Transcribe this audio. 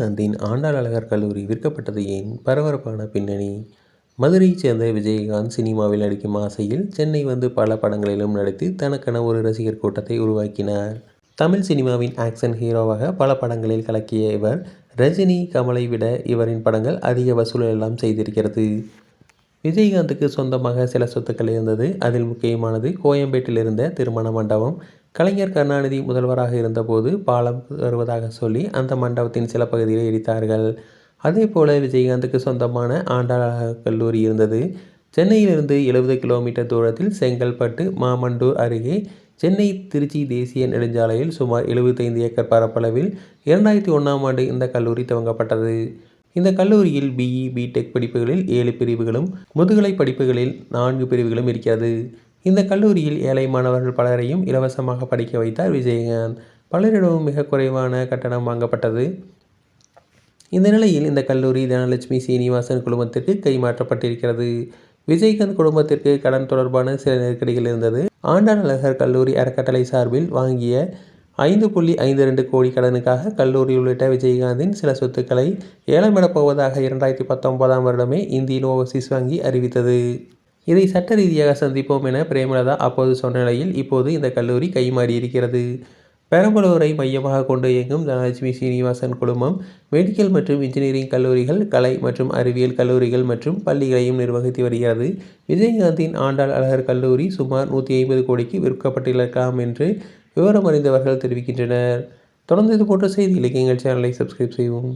விஜயகாந்தின் ஆண்டாள் அழகர் கல்லூரி விற்கப்பட்டது ஏன்? பரபரப்பான பின்னணி. மதுரையைச் சேர்ந்த விஜயகாந்த் சினிமாவில் நடிக்கும் ஆசையில் சென்னை வந்து பல படங்களிலும் நடித்து தனக்கென ஒரு ரசிகர் கூட்டத்தை உருவாக்கினார். தமிழ் சினிமாவின் ஆக்ஷன் ஹீரோவாக பல படங்களில் கலக்கிய இவர் ரஜினி கமலை விட இவரின் படங்கள் அதிக வசூல் எல்லாம் செய்திருக்கிறது. விஜயகாந்துக்கு சொந்தமாக சில சொத்துக்கள் இருந்தது. அதில் முக்கியமானது கோயம்பேட்டில் இருந்த திருமண மண்டபம். கலைஞர் கருணாநிதி முதல்வராக இருந்தபோது பாலம் வருவதாக சொல்லி அந்த மண்டபத்தின் சில பகுதிகளை எரித்தார்கள் அதே போல விஜயகாந்துக்கு சொந்தமான ஆண்டாளாக கல்லூரி இருந்தது. சென்னையிலிருந்து எழுபது கிலோமீட்டர் தூரத்தில் செங்கல்பட்டு மாமண்டூர் அருகே சென்னை திருச்சி தேசிய நெடுஞ்சாலையில் சுமார் எழுபத்தைந்து ஏக்கர் பரப்பளவில் இரண்டாயிரத்தி ஒன்றாம் ஆண்டு இந்த கல்லூரி துவங்கப்பட்டது. இந்த கல்லூரியில் பிஇ பிடெக் படிப்புகளில் ஏழு பிரிவுகளும் முதுகலை படிப்புகளில் நான்கு பிரிவுகளும் இருக்கிறது. இந்த கல்லூரியில் ஏழை மாணவர்கள் பலரையும் இலவசமாக படிக்க வைத்தார் விஜயகாந்த். பலரிடமும் மிக குறைவான கட்டணம் வாங்கப்பட்டது. இந்த நிலையில் இந்த கல்லூரி தனலட்சுமி சீனிவாசன் குடும்பத்திற்கு கைமாற்றப்பட்டிருக்கிறது விஜயகாந்த் குடும்பத்திற்கு கடன் தொடர்பான சில நெருக்கடிகள் இருந்தது. ஆண்டாள் அழகர் கல்லூரி அறக்கட்டளை சார்பில் வாங்கிய ஐந்து புள்ளி ஐந்து ரெண்டு கோடி கடனுக்காக கல்லூரி உள்ளிட்ட விஜயகாந்தின் சில சொத்துக்களை ஏலமிடப் போவதாக இரண்டாயிரத்தி பத்தொன்பதாம் வருடமே இந்தியன் ஓவர்சீஸ் வங்கி அறிவித்தது. இதை சட்ட ரீதியாக சந்திப்போம் என பிரேமலதா அப்போது சொன்ன நிலையில் இப்போது இந்த கல்லூரி கைமாறி இருக்கிறது. பெரம்பலூரை மையமாக கொண்டு இயங்கும் தனலட்சுமி சீனிவாசன் குழுமம் மெடிக்கல் மற்றும் இன்ஜினியரிங் கல்லூரிகள் கலை மற்றும் அறிவியல் கல்லூரிகள் மற்றும் பள்ளிகளையும் நிர்வகித்து வருகிறது. விஜயகாந்தின் ஆண்டாள் அழகர் கல்லூரி சுமார் நூற்றி ஐம்பது கோடிக்கு விற்கப்பட்டிருக்கலாம் என்று விவரம் அறிந்தவர்கள் தெரிவிக்கின்றனர். தொடர்ந்து இது போன்ற செய்திகளுக்கு எங்கள் சேனலை சப்ஸ்கிரைப் செய்வோம்